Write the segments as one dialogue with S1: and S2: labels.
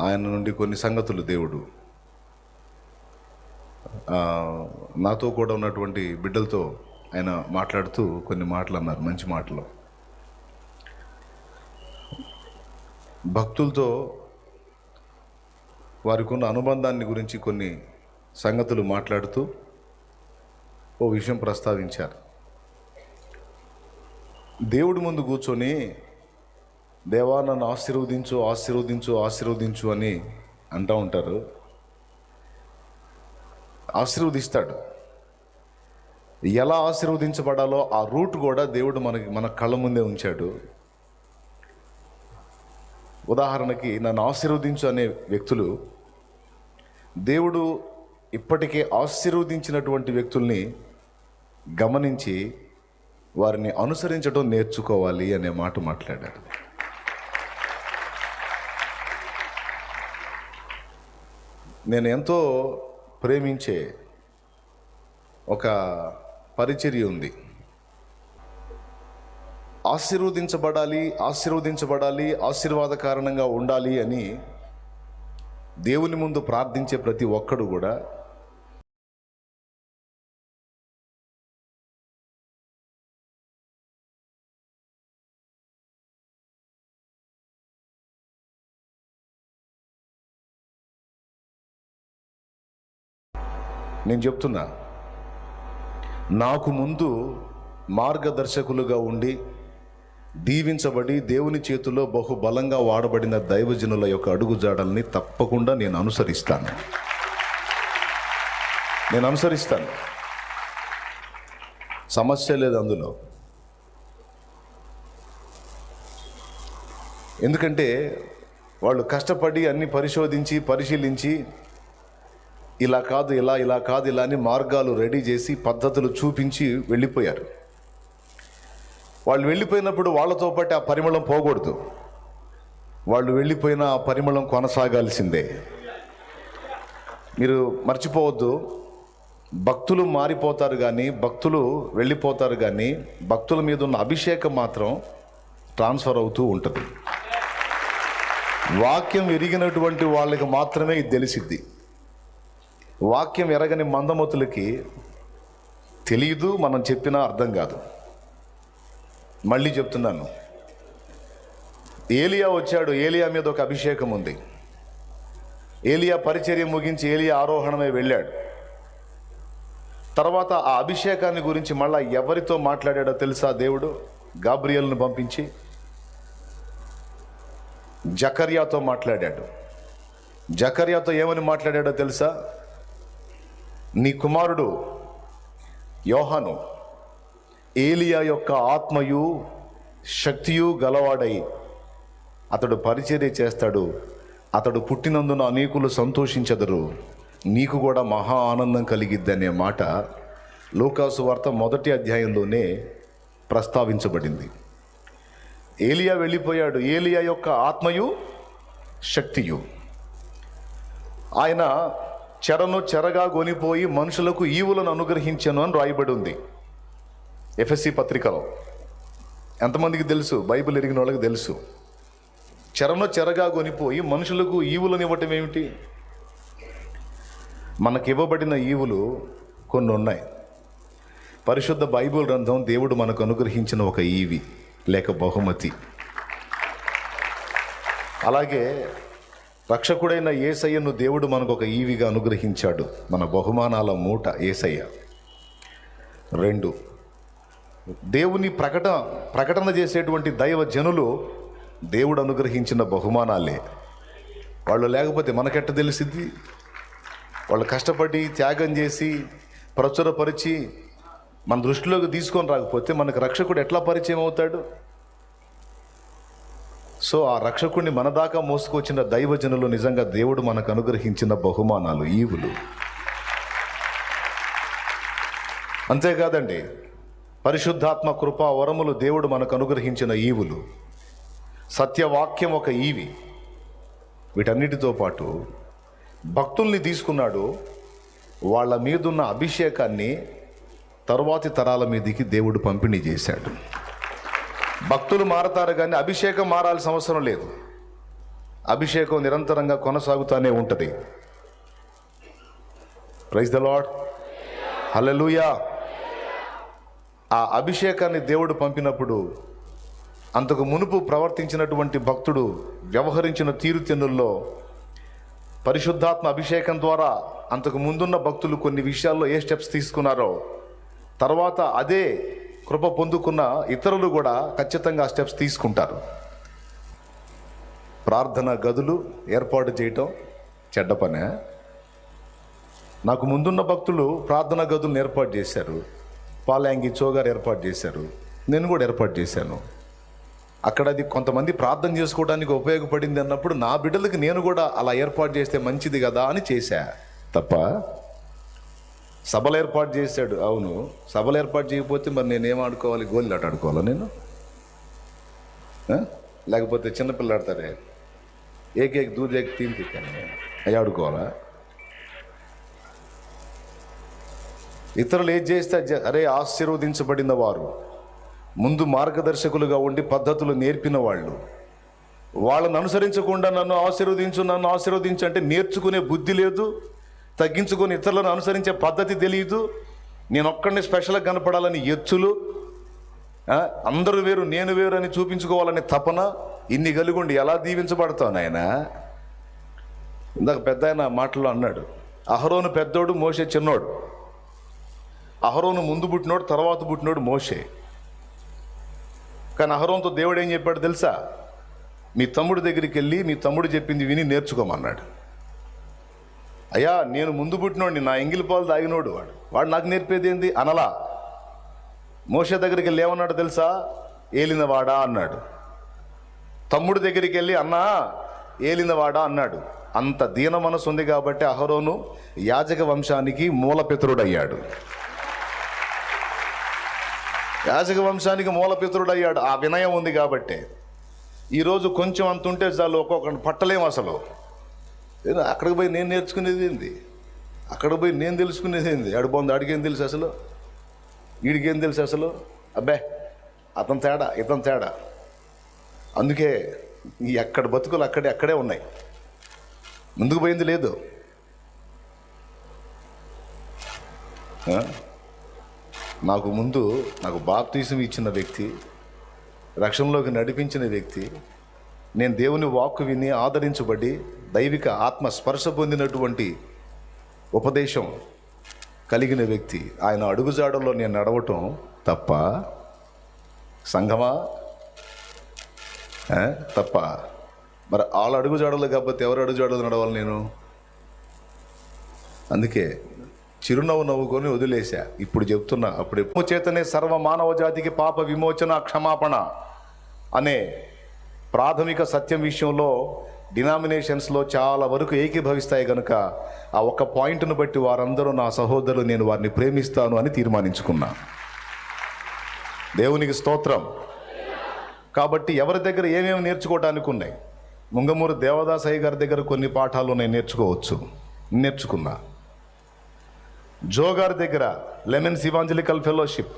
S1: ఆయన నుండి కొన్ని సంగతులు దేవుడు నాతో కూడా ఉన్నటువంటి బిడ్డలతో ఆయన మాట్లాడుతూ కొన్ని మాటలు అన్నారు మంచి మాటలు. భక్తులతో వారికి ఉన్న అనుబంధాన్ని గురించి కొన్ని సంగతులు మాట్లాడుతూ ఓ విషయం ప్రస్తావించారు. దేవుడి ముందు కూర్చొని దేవా నన్ను ఆశీర్వదించు ఆశీర్వదించు ఆశీర్వదించు అని అంటూ ఉంటారు. ఆశీర్వదిస్తాడు. ఎలా ఆశీర్వదించబడాలో ఆ రూట్ కూడా దేవుడు మనకి మన కళ్ళ ముందే ఉంచాడు. ఉదాహరణకి నన్ను ఆశీర్వదించు అనే వ్యక్తులు దేవుడు ఇప్పటికే ఆశీర్వదించినటువంటి వ్యక్తుల్ని గమనించి వారిని అనుసరించడం నేర్చుకోవాలి అనే మాట మాట్లాడారు నేను ఎంతో ప్రేమించే ఒక పరిచర్య ఉంది. ఆశీర్వదించబడాలి ఆశీర్వదించబడాలి ఆశీర్వాద కారణంగా ఉండాలి అని దేవుని ముందు ప్రార్థించే ప్రతి ఒక్కడు కూడా నేను చెప్తున్నా. నాకు ముందు మార్గదర్శకులుగా ఉండి దీవించబడి దేవుని చేతిలో బహుబలంగా వాడబడిన దైవజనుల యొక్క అడుగుజాడల్ని తప్పకుండా నేను అనుసరిస్తాను. నేను అనుసరిస్తాను. సమస్య లేదు అందులో. ఎందుకంటే వాళ్ళు కష్టపడి అన్ని పరిశోధించి పరిశీలించి ఇలా కాదు ఇలా ఇలా కాదు ఇలా అని మార్గాలు రెడీ చేసి పద్ధతులు చూపించి వెళ్ళిపోయారు. వాళ్ళు వెళ్ళిపోయినప్పుడు వాళ్ళతో పాటు ఆ పరిమళం పోకూడదు. వాళ్ళు వెళ్ళిపోయిన ఆ పరిమళం కొనసాగాల్సిందే. మీరు మర్చిపోవద్దు. భక్తులు మారిపోతారు కానీ భక్తులు వెళ్ళిపోతారు కానీ భక్తుల మీద ఉన్న అభిషేకం మాత్రం ట్రాన్స్ఫర్ అవుతూ ఉంటుంది. వాక్యం ఎరిగినటువంటి వాళ్ళకి మాత్రమే ఇది తెలిసిద్ది. వాక్యం ఎరగని మందమతులకి తెలియదు మనం చెప్పినా అర్థం కాదు. మళ్ళీ చెప్తున్నాను. ఏలియా వచ్చాడు ఏలియా మీద ఒక అభిషేకం ఉంది. ఏలియా పరిచర్య ముగించి ఏలియా ఆరోహణమై వెళ్ళాడు. తర్వాత ఆ అభిషేకాన్ని గురించి మళ్ళా ఎవరితో మాట్లాడాడో తెలుసా దేవుడు? గాబ్రియల్ను పంపించి జకర్యాతో మాట్లాడాడు. జకర్యాతో ఏమని మాట్లాడాడో తెలుసా? నీ కుమారుడు యోహాను. ఏలియా యొక్క ఆత్మయు శక్తియు గలవాడై అతడు పరిచర్య చేస్తాడు. అతడు పుట్టినందున అనేకులు సంతోషించదరు. నీకు కూడా మహా ఆనందం కలిగిద్దనే మాట లోకాసు వార్త మొదటి అధ్యాయంలోనే ప్రస్తావించబడింది. ఏలియా వెళ్ళిపోయాడు. ఏలియా యొక్క ఆత్మయు శక్తియు. ఆయన చెరను చెరగా కొనిపోయి మనుషులకు ఈవులను అనుగ్రహించను అని రాయబడి ఉంది. ఎఫ్ఎస్సి పత్రికలో. ఎంతమందికి తెలుసు? బైబిల్ ఎరిగిన వాళ్ళకి తెలుసు. చెరను చెరగా కొనిపోయి మనుషులకు ఈవులను ఇవ్వటం ఏమిటి? మనకి ఇవ్వబడిన ఈవులు కొన్ని ఉన్నాయి. పరిశుద్ధ బైబిల్ గ్రంథం దేవుడు మనకు అనుగ్రహించిన ఒక ఈవి లేక బహుమతి. అలాగే రక్షకుడైన ఏసయ్యను దేవుడు మనకు ఒక ఈవిగా అనుగ్రహించాడు. మన బహుమానాల మూట ఏసయ్య. రెండు దేవుని ప్రకట ప్రకటన చేసేటువంటి దైవ జనులు దేవుడు అనుగ్రహించిన బహుమానాలే. వాళ్ళు లేకపోతే మనకెట్ట తెలిసిద్ది? వాళ్ళు కష్టపడి త్యాగం చేసి ప్రచురపరిచి మన దృష్టిలోకి తీసుకొని రాకపోతే మనకు రక్షకుడు ఎట్లా పరిచయం అవుతాడు? సో ఆ రక్షకుడిని మన దాకా మోసుకొచ్చిన దైవజనులు నిజంగా దేవుడు మనకు అనుగ్రహించిన బహుమానాలు ఈవులు. అంతేకాదండి పరిశుద్ధాత్మ కృపా వరములు దేవుడు మనకు అనుగ్రహించిన ఈవులు. సత్యవాక్యం ఒక ఈవి. వీటన్నిటితో పాటు భక్తుల్ని తీసుకున్నాడు వాళ్ళ మీదున్న అభిషేకాన్ని తరువాతి తరాల మీదకి దేవుడు పంపిణీ చేశాడు. భక్తులు మారతారు కానీ అభిషేకం మారాల్సిన అవసరం లేదు. అభిషేకం నిరంతరంగా కొనసాగుతూనే ఉంటుంది. ప్రైజ్ ద లాడ్ హలలుయా ఆ అభిషేకాన్ని దేవుడు పంపినప్పుడు అంతకు మునుపు ప్రవర్తించినటువంటి భక్తుడు వ్యవహరించిన తీరుతెన్నుల్లో పరిశుద్ధాత్మ అభిషేకం ద్వారా అంతకు ముందున్న భక్తులు కొన్ని విషయాల్లో ఏ స్టెప్స్ తీసుకున్నారో తర్వాత అదే కృప పొందుకున్న ఇతరులు కూడా ఖచ్చితంగా ఆ స్టెప్స్ తీసుకుంటారు. ప్రార్థన గదులు ఏర్పాటు చేయటం చెడ్డ పనే. నాకు ముందున్న భక్తులు ప్రార్థన గదులను ఏర్పాటు చేశారు. పాలాంగి చోగారు ఏర్పాటు చేశారు. నేను కూడా ఏర్పాటు చేశాను. అక్కడ అది కొంతమంది ప్రార్థన చేసుకోవడానికి ఉపయోగపడింది అన్నప్పుడు నా బిడ్డలకి నేను కూడా అలా ఏర్పాటు చేస్తే మంచిది కదా అని చేశా. తప్ప సభలు ఏర్పాటు చేశాడు. అవును. సభలు ఏర్పాటు చేయకపోతే మరి నేనేం ఆడుకోవాలి? గోళ్ళు ఆట ఆడుకోవాలా నేను? లేకపోతే చిన్నపిల్లలు ఆడతారే? ఏకేక్ దూదేకి తీన్ తిప్పాను అవి ఆడుకోవాలా? ఇతరులు ఏం చేస్తే అరే ఆశీర్వదించబడిన వారు. ముందు మార్గదర్శకులుగా ఉండి పద్ధతులు నేర్పిన వాళ్ళు. వాళ్ళని అనుసరించకుండా నన్ను ఆశీర్వదించు నన్ను ఆశీర్వదించు అంటే నేర్చుకునే బుద్ధి లేదు. తగ్గించుకొని ఇతరులను అనుసరించే పద్ధతి తెలియదు. నేను ఒక్కడిని స్పెషల్గా కనపడాలని ఎచ్చులు అందరూ వేరు నేను వేరు అని చూపించుకోవాలని తపన ఇన్ని కలిగుండి ఎలా దీవించబడతావు నాయన? ఇందాక పెద్ద ఆయన మాటల్లో అన్నాడు అహరోను పెద్దోడు మోసే చిన్నోడు. అహరోను ముందు పుట్టినోడు తర్వాత పుట్టినోడు మోషే. కానీ అహరోన్తో దేవుడు ఏం చెప్పాడు తెలుసా? మీ తమ్ముడి దగ్గరికి వెళ్ళి మీ తమ్ముడు చెప్పింది విని నేర్చుకోమన్నాడు. అయ్యా నేను ముందు పుట్టినోడిని నా ఎంగిలి పాలు తాగినోడు వాడు. వాడు నాకు నేర్పేది ఏంది? అనలా. మోషే దగ్గరికి వెళ్ళి ఏమన్నాడు తెలుసా? ఏలినవాడా అన్నాడు. తమ్ముడి దగ్గరికి వెళ్ళి అన్నా ఏలినవాడా అన్నాడు. అంత దీన మనసు ఉంది కాబట్టి అహరోను యాజక వంశానికి మూలపితరుడయ్యాడు యాజక వంశానికి మూలపితరుడయ్యాడు ఆ వినయం ఉంది కాబట్టే. ఈరోజు కొంచెం అంత ఉంటే చాలు ఒక్కొక్కరిని పట్టలేము అసలు. ఏదో అక్కడికి పోయి నేను నేర్చుకునేది ఏంది? అక్కడికి పోయి నేను తెలుసుకునేది ఏంది? ఆడు బాగుంది ఆడికేం తెలుసు అసలు? వీడికేం తెలుసు అసలు? అబ్బే అతని తేడా ఇతను తేడా. అందుకే ఈ ఎక్కడ బతుకులు అక్కడే అక్కడే ఉన్నాయి. ముందుకు పోయింది లేదు. నాకు ముందు నాకు బాప్తీసం ఇచ్చిన వ్యక్తి రక్షణలోకి నడిపించిన వ్యక్తి నేను దేవుని వాక్కు విని ఆదరించబడి దైవిక ఆత్మ స్పర్శ పొందినటువంటి ఉపదేశం కలిగిన వ్యక్తి. ఆయన అడుగుజాడల్లో నేను నడవటం తప్ప సంఘమా? తప్ప. మరి వాళ్ళ అడుగుజాడలు కాకపోతే ఎవరు అడుగుజాడలు నడవాలి నేను? అందుకే చిరునవ్వు నవ్వుకొని వదిలేశా. ఇప్పుడు చెప్తున్నా అప్పుడు ఎప్పుడు చేతనే సర్వ మానవ జాతికి పాప విమోచన క్షమాపణ అనే ప్రాథమిక సత్యం విషయంలో డినామినేషన్స్లో చాలా వరకు ఏకీభవిస్తాయి కనుక ఆ ఒక్క పాయింట్ను బట్టి వారందరూ నా సహోదరులు నేను వారిని ప్రేమిస్తాను అని తీర్మానించుకున్నా. దేవునికి స్తోత్రం. కాబట్టి ఎవరి దగ్గర ఏమేమి నేర్చుకోవడానికి ఉన్నాయి? ముంగమూరు దేవదాసయ్య గారి దగ్గర కొన్ని పాఠాలు నేను నేర్చుకోవచ్చు. నేర్చుకున్నా. జో గారి దగ్గర లెమన్ శివాంజలికల్ ఫెలోషిప్.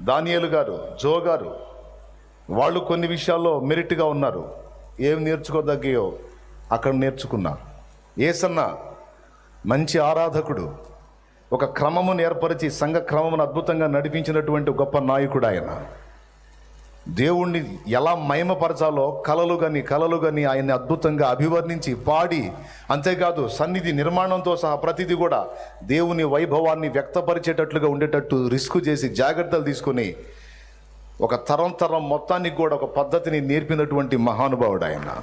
S1: దానియలు గారు జో గారు వాళ్ళు కొన్ని విషయాల్లో మెరిట్గా ఉన్నారు. ఏం నేర్చుకోదగ్గయో అక్కడ నేర్చుకున్నా. ఏసన్న మంచి ఆరాధకుడు ఒక క్రమమును ఏర్పరిచి సంఘ క్రమమును అద్భుతంగా నడిపించినటువంటి గొప్ప నాయకుడు ఆయన దేవుణ్ణి ఎలా మయమపరచాలో కలలు కానీ కలలు కానీ ఆయన్ని అద్భుతంగా అభివర్ణించి పాడి అంతేకాదు సన్నిధి నిర్మాణంతో సహా ప్రతిదీ కూడా దేవుని వైభవాన్ని వ్యక్తపరిచేటట్లుగా ఉండేటట్టు రిస్క్ చేసి జాగ్రత్తలు తీసుకొని ఒక తరం తరం మొత్తానికి కూడా ఒక పద్ధతిని నేర్పినటువంటి మహానుభావుడు ఆయన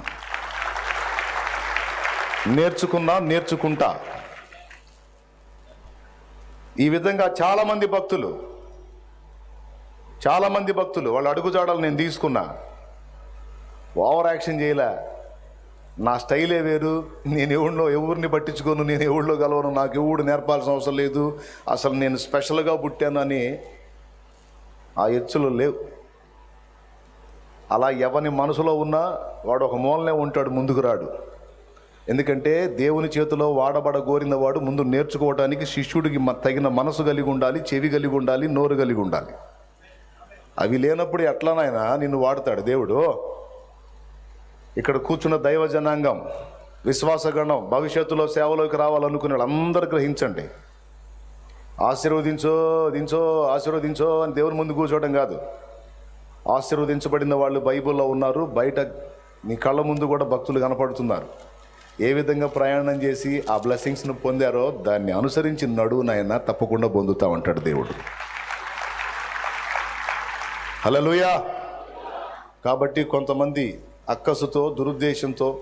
S1: నేర్చుకున్నా నేర్చుకుంటా. ఈ విధంగా చాలామంది భక్తులు చాలామంది భక్తులు వాళ్ళ అడుగుజాడలు నేను తీసుకున్నా. ఓవర్ యాక్షన్ చేయలే. నా స్టైలే వేరు. నేను ఎవరినో ఎవరిని పట్టించుకోను నేను ఎవరిలో గలవను నాకు ఎవడు నేర్పాల్సిన అవసరం లేదు. అసలు నేను స్పెషల్గా పుట్టానని ఆ ఎచ్చులు లేవు. అలా ఎవని మనసులో ఉన్నా వాడు ఒక మూలనే ఉంటాడు ముందుకు రాడు. ఎందుకంటే దేవుని చేతిలో వాడబడ కోరిన వాడు ముందు నేర్చుకోవడానికి శిష్యుడికి తగిన మనసు కలిగి ఉండాలి చెవి కలిగి ఉండాలి నోరు కలిగి ఉండాలి. అవి లేనప్పుడు ఎట్లానైనా నిన్ను వాడతాడు దేవుడు? ఇక్కడ కూర్చున్న దైవ జనాంగం విశ్వాసగణం భవిష్యత్తులో సేవలోకి రావాలనుకునే వాళ్ళందరూ గ్రహించండి. ఆశీర్వదించో దించో ఆశీర్వదించో అని దేవుని ముందు కూర్చోవడం కాదు. ఆశీర్వదించబడిన వాళ్ళు బైబిల్లో ఉన్నారు. బయట నీ కళ్ళ ముందు కూడా భక్తులు కనపడుతున్నారు. ఏ విధంగా ప్రయాణం చేసి ఆ బ్లెస్సింగ్స్ను పొందారో దాన్ని అనుసరించి నడువు నాయన తప్పకుండా పొందుతా ఉంటాడు దేవుడు. హలలుయా కాబట్టి కొంతమంది అక్కసుతో దురుద్దేశంతో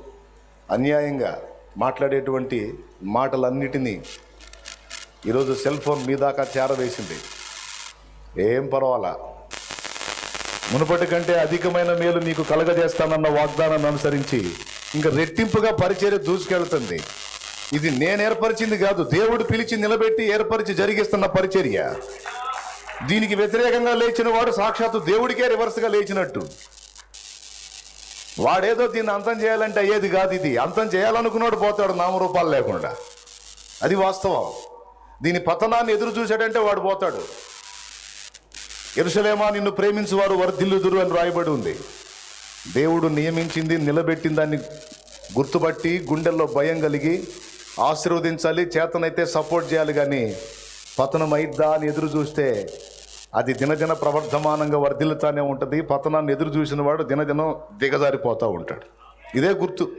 S1: అన్యాయంగా మాట్లాడేటువంటి మాటలన్నిటినీ ఈరోజు సెల్ ఫోన్ మీ దాకా చేరవేసింది. ఏం పర్వాలా? మునుపటి కంటే అధికమైన మేలు మీకు కలగజేస్తానన్న వాగ్దానాన్ని అనుసరించి ఇంకా రెట్టింపుగా పరిచర్య దూసుకెళ్తుంది. ఇది నేను ఏర్పరిచింది కాదు దేవుడు పిలిచి నిలబెట్టి ఏర్పరిచి జరిగిస్తున్న పరిచర్య. దీనికి వ్యతిరేకంగా లేచిన వాడు సాక్షాత్తు దేవుడికే రివర్స్గా లేచినట్టు. వాడేదో దీన్ని అంతం చేయాలంటే అయ్యేది కాదు ఇది. అంతం చేయాలనుకున్నాడు పోతాడు నామరూపాలు లేకుండా. అది వాస్తవం. దీని పతనాన్ని ఎదురు చూశాడంటే వాడు పోతాడు. ఎరుసలేమా నిన్ను ప్రేమించువారు వర్ధిల్లుదురు అని రాయబడి ఉంది. దేవుడు నియమించింది నిలబెట్టిన దాన్ని గుర్తుపట్టి గుండెల్లో భయం కలిగి ఆశీర్వదించాలి చేతనైతే సపోర్ట్ చేయాలి కానీ పతనం అయిద్దా అని ఎదురు చూస్తే అది దినదిన ప్రవర్ధమానంగా వర్ధిల్లుతానే ఉంటుంది. పతనాన్ని ఎదురు చూసిన వాడు దినదినం దిగజారిపోతూ ఉంటాడు. ఇదే గుర్తు.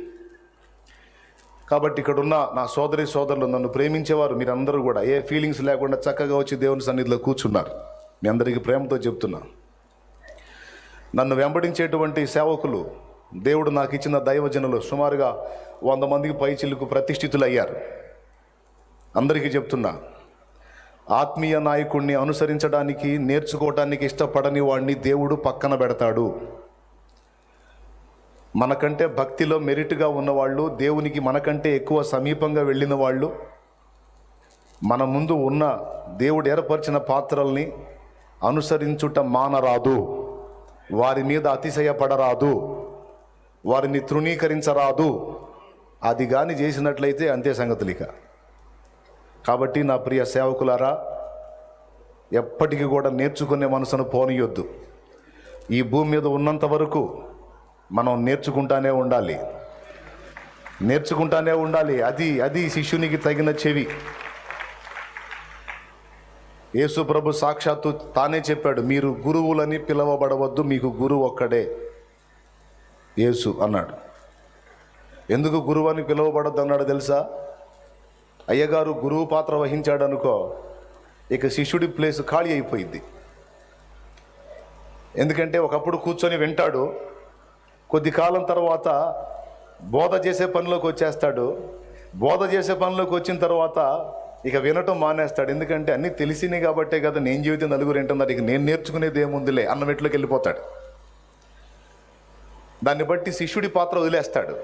S1: కాబట్టి ఇక్కడున్న నా సోదరి సోదరులు నన్ను ప్రేమించేవారు మీరందరూ కూడా ఏ ఫీలింగ్స్ లేకుండా చక్కగా వచ్చి దేవుని సన్నిధిలో కూర్చున్నారు. మీ అందరికీ ప్రేమతో చెప్తున్నా. నన్ను వెంబడించేటువంటి సేవకులు దేవుడు నాకు ఇచ్చిన దైవజనులు సుమారుగా వంద మందికి పైచిల్లుకు ప్రతిష్ఠితులు అయ్యారు అందరికీ చెప్తున్నా ఆత్మీయ నాయకుడిని అనుసరించడానికి నేర్చుకోవటానికి ఇష్టపడని వాడిని దేవుడు పక్కన పెడతాడు. మనకంటే భక్తిలో మెరిట్గా ఉన్నవాళ్ళు దేవునికి మనకంటే ఎక్కువ సమీపంగా వెళ్ళిన వాళ్ళు మన ముందు ఉన్న దేవుడు ఏర్పరిచిన పాత్రల్ని అనుసరించుట మానరాదు. వారి మీద అతిశయపడరాదు. వారిని తృణీకరించరాదు. అది కానీ చేసినట్లయితే అంతే సంగతులిక కాబట్టి నా ప్రియ సేవకులారా ఎప్పటికీ కూడా నేర్చుకునే మనసును పోనీయొద్దు. ఈ భూమి మీద ఉన్నంత వరకు మనం నేర్చుకుంటానే ఉండాలి. నేర్చుకుంటానే ఉండాలి. అది అది శిష్యునికి తగిన చెవి. యేసు ప్రభు సాక్షాత్తు తానే చెప్పాడు మీరు గురువులని పిలవబడవద్దు మీకు గురువు ఒక్కడే యేసు అన్నాడు. ఎందుకు గురువు అని పిలువబడద్దు అన్నాడు తెలుసా? అయ్యగారు గురువు పాత్ర వహించాడు అనుకో ఇక శిష్యుడి ప్లేస్ ఖాళీ అయిపోయింది ఎందుకంటే ఒకప్పుడు కూర్చొని వింటాడు కొద్ది కాలం తర్వాత బోధ చేసే పనిలోకి వచ్చేస్తాడు. బోధ చేసే పనిలోకి వచ్చిన తర్వాత ఇక వినటం మానేస్తాడు. ఎందుకంటే అన్నీ తెలిసినాయి కాబట్టే కదా నేను జీవితం నలుగురు వింటున్నారు ఇక నేను నేర్చుకునేది ఏముందిలే అన్న మెట్లోకి వెళ్ళిపోతాడు. దాన్ని బట్టి శిష్యుడి పాత్ర వదిలేస్తాడు.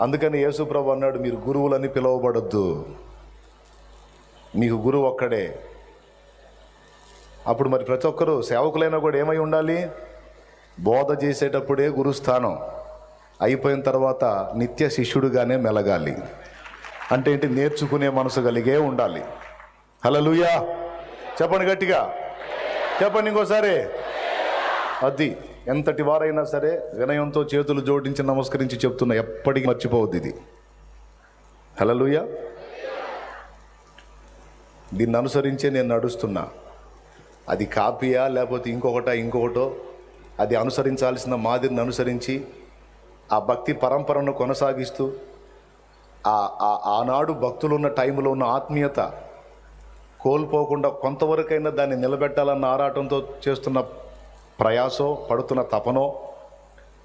S1: అందుకని యేసుప్రభు అన్నాడు మీరు గురువులని పిలువబడద్దు. మీకు గురువు ఒక్కడే. అప్పుడు మరి ప్రతి ఒక్కరూ సేవకులైనా కూడా ఏమై ఉండాలి? బోధ చేసేటప్పుడే గురుస్థానం అయిపోయిన తర్వాత నిత్య శిష్యుడుగానే మెలగాలి. అంటే ఏంటి? నేర్చుకునే మనసు కలిగే ఉండాలి. హలలుయా చెప్పండి గట్టిగా. చెప్పండి ఇంకోసారి. అది ఎంతటి వారైనా సరే వినయంతో చేతులు జోడించి నమస్కరించి చెప్తున్నా ఎప్పటికీ మర్చిపోవద్దు ఇది. హలలుయా దీన్ని అనుసరించే నేను నడుస్తున్నా. అది కాపీయా? లేకపోతే ఇంకొకటా? ఇంకొకటో? అది అనుసరించాల్సిన మాదిరిని అనుసరించి ఆ భక్తి పరంపరను కొనసాగిస్తూ ఆ ఆనాడు భక్తులు ఉన్న టైంలో ఉన్న ఆత్మీయత కోల్పోకుండా కొంతవరకైనా దాన్ని నిలబెట్టాలన్న ఆరాటంతో చేస్తున్న ప్రయాసో పడుతున్న తపనో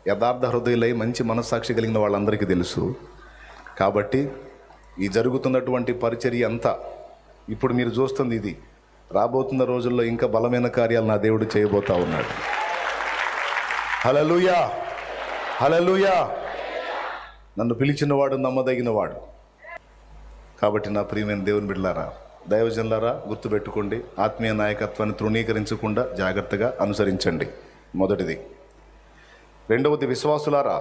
S1: యథార్థ హృదయులై మంచి మనస్సాక్షి కలిగిన వాళ్ళందరికీ తెలుసు. కాబట్టి ఈ జరుగుతున్నటువంటి పరిచర్య అంతా ఇప్పుడు మీరు చూస్తుంది ఇది. రాబోతున్న రోజుల్లో ఇంకా బలమైన కార్యాలు నా దేవుడు చేయబోతా ఉన్నాడు. హలలుయా హలలుయా నన్ను పిలిచినవాడు నమ్మదగినవాడు కాబట్టి నా ప్రియమైన దేవుని బిడ్డలారా దైవజనులారా గుర్తుపెట్టుకోండి ఆత్మీయ నాయకత్వాన్ని తృణీకరించకుండా జాగ్రత్తగా అనుసరించండి. మొదటిది. రెండవది విశ్వాసులారా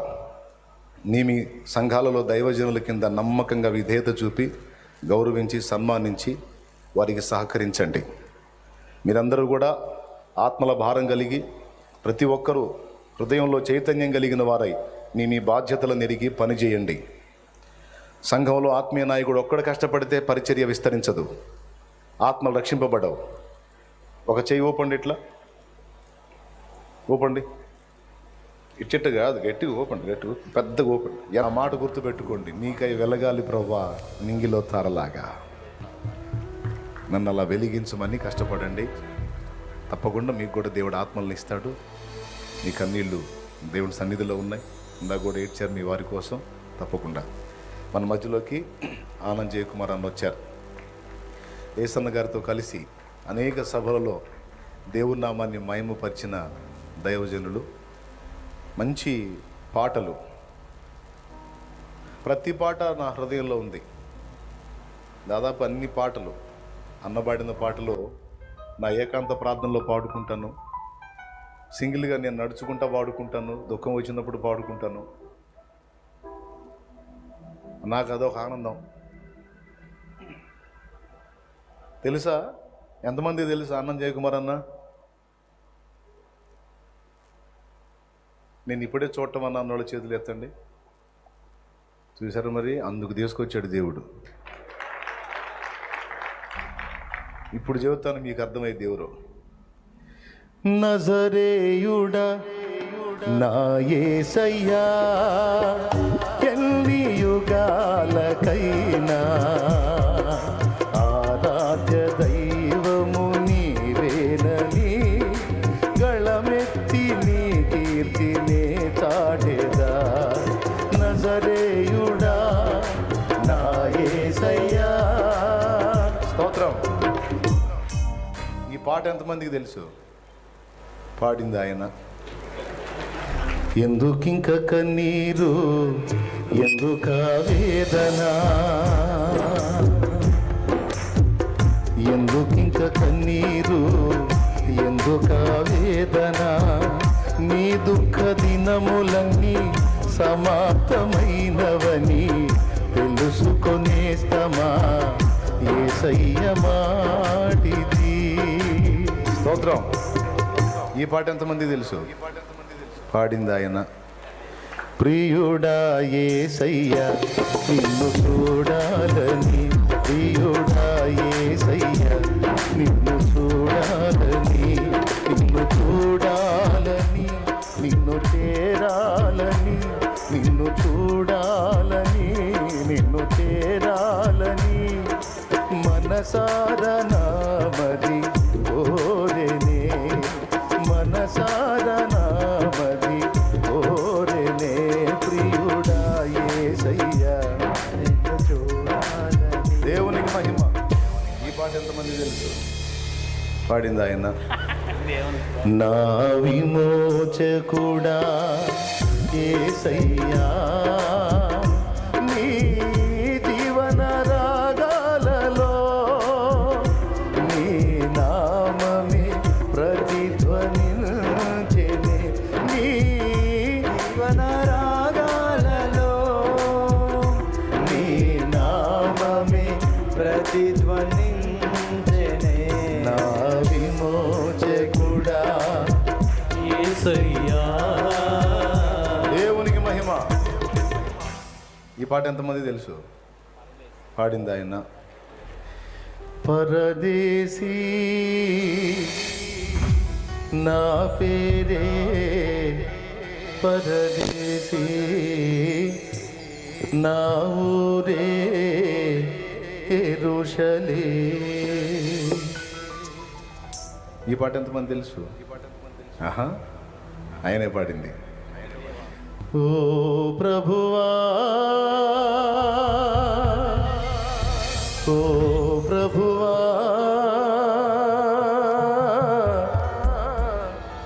S1: నీ మీ సంఘాలలో దైవజనుల కింద నమ్మకంగా విధేయత చూపి గౌరవించి సన్మానించి వారికి సహకరించండి. మీరందరూ కూడా ఆత్మల భారం కలిగి ప్రతి ఒక్కరూ హృదయంలో చైతన్యం కలిగిన వారై మీ మీ బాధ్యతలను ఎరిగి పనిచేయండి. సంఘంలో ఆత్మీయ నాయకుడు ఒక్కడ కష్టపడితే పరిచర్య విస్తరించదు. ఆత్మలు రక్షింపబడవు. ఒక చెయ్యి ఊపండి ఇట్లా. ఊపండి ఇచ్చట కాదు గట్టి ఊపండి గట్టి పెద్దగా ఊపండి ఆ మాట గుర్తుపెట్టుకోండి. నీకై వెలగాలి ప్రవ్వా నింగిలో తారలాగా. నన్ను అలా వెలిగించమని కష్టపడండి. తప్పకుండా మీకు కూడా దేవుడు ఆత్మల్ని ఇస్తాడు. మీ కన్నీళ్ళు దేవుని సన్నిధిలో ఉన్నాయి. ఇందాక కూడా ఏడ్చారు మీ వారి కోసం తప్పకుండా. మన మధ్యలోకి ఆనంద్ జయకుమార్ అన్న వచ్చారు. ఏసన్న గారితో కలిసి అనేక సభలలో దేవుని నామాన్ని మయమపరిచిన దైవజనులు మంచి పాటలు. ప్రతి పాట నా హృదయంలో ఉంది. దాదాపు అన్ని పాటలు అన్నబాడిన పాటలు నా ఏకాంత ప్రార్థనలో పాడుకుంటాను. సింగిల్గా నేను నడుచుకుంటా పాడుకుంటాను దుఃఖం వచ్చినప్పుడు పాడుకుంటాను. నాకు అదొక ఆనందం. తెలుసా? ఎంతమంది తెలుసా ఆనంద్ జయకుమార్ అన్న? నేను ఇప్పుడే చూడటం అన్న అన్నోళ్ళ చేతులు ఎత్తండి. చూసారు మరి? అందుకు తీసుకొచ్చాడు దేవుడు. ఇప్పుడు చెబుతాను మీకు అర్థమయ్యే దేవుడు నజరేయుడ నా యేసయ్యా ఎన్ని యుగాలకైనా ఆరాధ్య దైవము నీవేనని గళమెత్తి నీ కీర్తినే తాడేదా నజరేయుడా నా యేసయ్యా స్తోత్రం. ఈ పాట ఎంతమందికి తెలుసు? పాడింది ఆయన. ఎందుకింక కన్నీరు ఎందుక వేదన? ఎందుకింక కన్నీరు ఎందుక వేదన? నీ దుఃఖ దినములన్నీ సమాప్తమైనవని తెలుసుకొనేస్తమా ఏసయ్య మాటిది. స్తోత్రం. ఈ పాట ఎంతమంది తెలుసు? పాడింది ఆయన ప్రియుడా ఏసయ్య నిన్ను చూడాలని. ప్రియుడా ఏసయ్య నిన్ను చూడాలని. నిన్ను చూడాలని నిన్ను చేరాలని. నిన్ను చూడాలని నిన్ను చేరాలని. మనసార పాట ఎంతమంది తెలుసు? పాడింది ఆయన. నా విమోచకుడా ఏసయ్యా. పాట ఎంతమంది తెలుసు? పాడింది ఆయన. పరదేశీ నా పేరే పరదేశీ నా ఊరే ఎరుషలే. ఈ పాట ఎంతమంది తెలుసు? ఆహా ఆయనే పాడింది. ఓ ప్రభువా. ఓ ప్రభువా.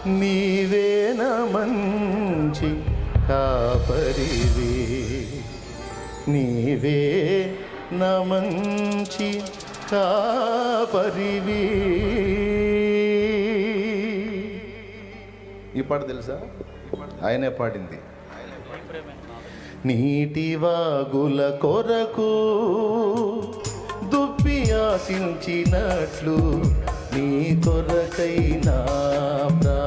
S1: నీవేన మంచి కాపరివి. నీవే నమంచి కాపరివి. ఈ పాట తెలుసా? ఆయనే పాడింది. నీటి వాగుల కొరకు దుప్పి ఆశించినట్లు నీ కొరకైనా ప్రా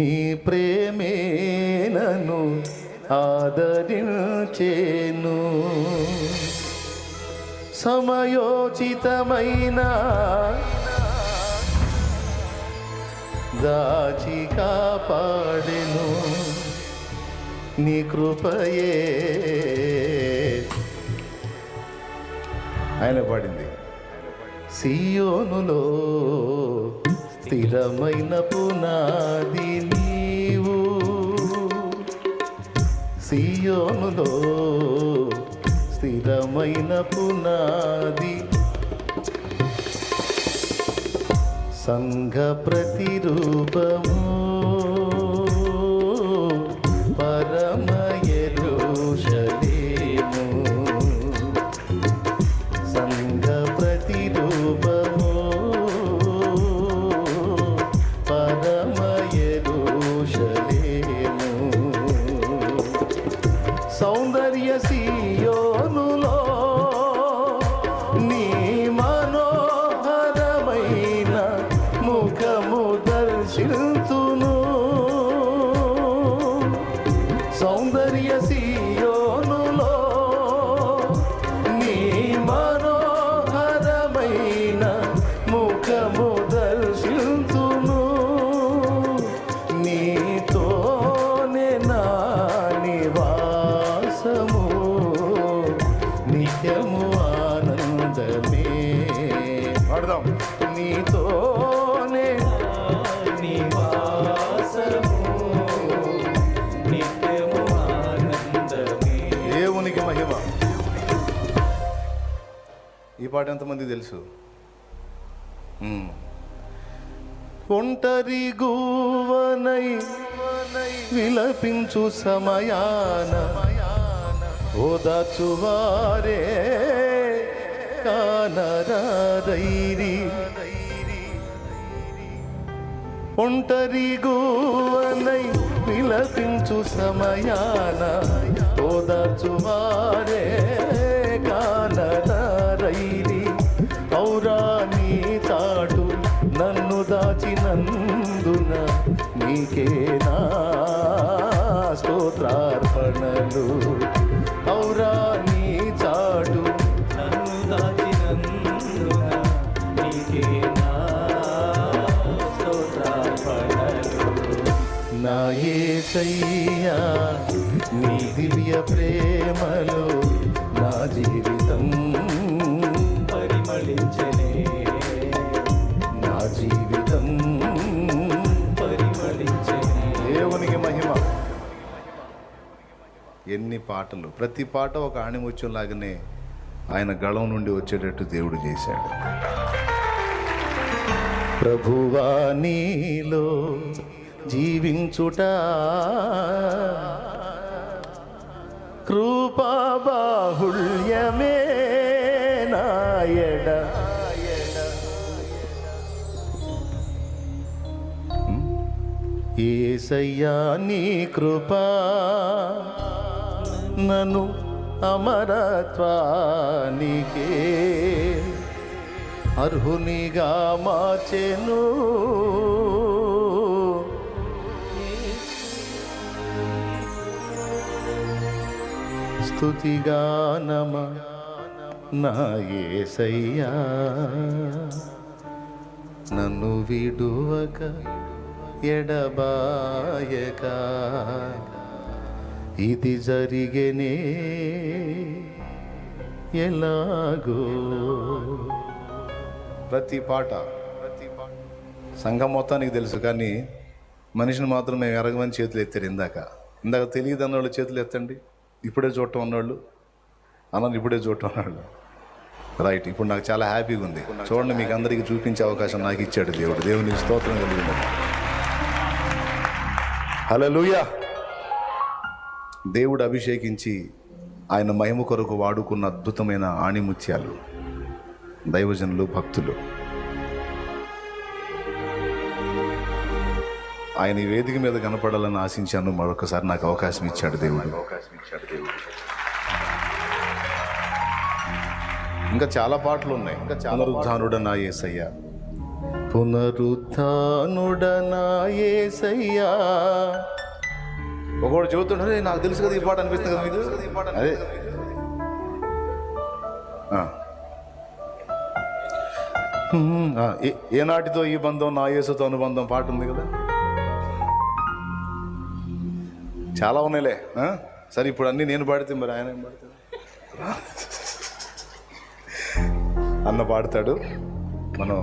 S1: నీ ప్రేమేనను ఆదరించేను. సమయోచితమైన దాచి కాపాడెను. నీ కృపయే ఆయన పాడింది. సియోనులో స్థిరమైన పునాది నీవు. సియోనులో స్థిరమైన పునాది. సంఘ ప్రతిరూపము She పాట ఎంతమంది తెలుసు ఒంటరి గూవనై విలపించు సమయాన ఓదాచువారే కానరైరి ఒంటరి గూవనై విలపించు సమయాన ఓదాచువారే నీకేనా? స్తోత్రార్పణలు. ఔరా నీ చాటు నన్ను దాచినందున నీకేనా? స్తోత్రార్పణలు. నా యేసయ్యా నీ దివ్య ప్రేమలు ఎన్ని పాటలు. ప్రతి పాట ఒక ఆణిముత్యం లాగానే ఆయన గళం నుండి వచ్చేటట్టు దేవుడు చేశాడు. ప్రభువా నీలో జీవించుట కృపా బాహుళ్యమే నాయడ ఏసయ్యా నీ కృపా నను అమరత్వానికే. అర్హునిగా మాచెను స్తుతిగానమ నా యేసయ్యా నన్ను విడువక ఎడబాయక. ఇది జరిగనే ఎలాగో. ప్రతి పాట ప్రతి పాట. సంఘం మొత్తానికి తెలుసు కానీ మనిషిని మాత్రం మేము ఎరగమని చేతులు ఎత్తారు ఇందాక. ఇందాక తెలియదు అన్నవాళ్ళు చేతులు ఎత్తండి. ఇప్పుడే చూడటం అన్నవాళ్ళు అన్నది ఇప్పుడే చూడటం అన్నాళ్ళు. రైట్ ఇప్పుడు నాకు చాలా హ్యాపీగా ఉంది. చూడండి మీకు అందరికీ చూపించే అవకాశం నాకు ఇచ్చాడు దేవుడు. దేవునికి స్తోత్రం కలిగింది హల్లెలూయా దేవుడు అభిషేకించి ఆయన మహిమ కొరకు వాడుకున్న అద్భుతమైన ఆణిముత్యాలు. దైవజనులు భక్తులు. ఆయన ఈ వేదిక మీద కనపడాలని ఆశించాను. మరొకసారి నాకు అవకాశం ఇచ్చాడు దేవుడు. ఇంకా చాలా పాటలు ఉన్నాయి. ఇంకా పునరుద్ధానుడ నా ఏసయ్య? పునరుద్ధానుడ నా ఏసయ్యా? ఒకడు చెబుతుంటే నాకు తెలుసు కదా ఈ పాట అనిపిస్తుంది కదా మీకు? అదే. ఏనాటితో ఈ బంధం నా యేసుతో అనుబంధం పాట ఉంది కదా? చాలా ఉన్నాయిలే సరే ఇప్పుడు అన్నీ నేను పాడితే మరి ఆయన ఏం పాడతాడు? అన్న పాడతాడు మనం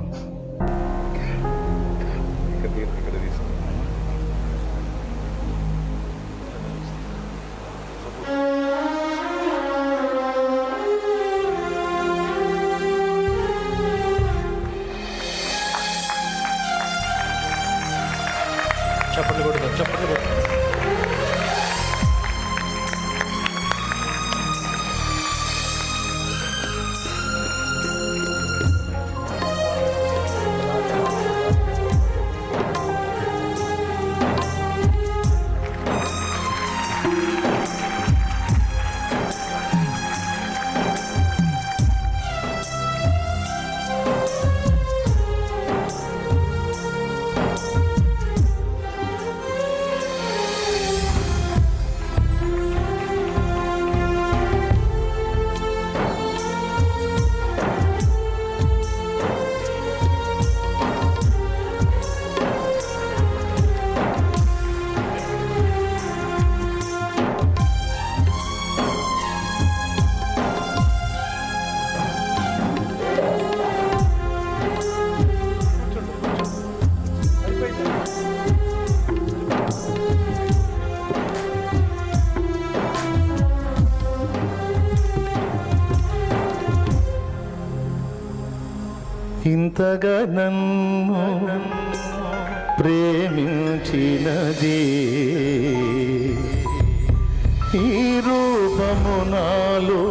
S1: నన్ను ప్రేమించినది. ఈ రూపము నాలో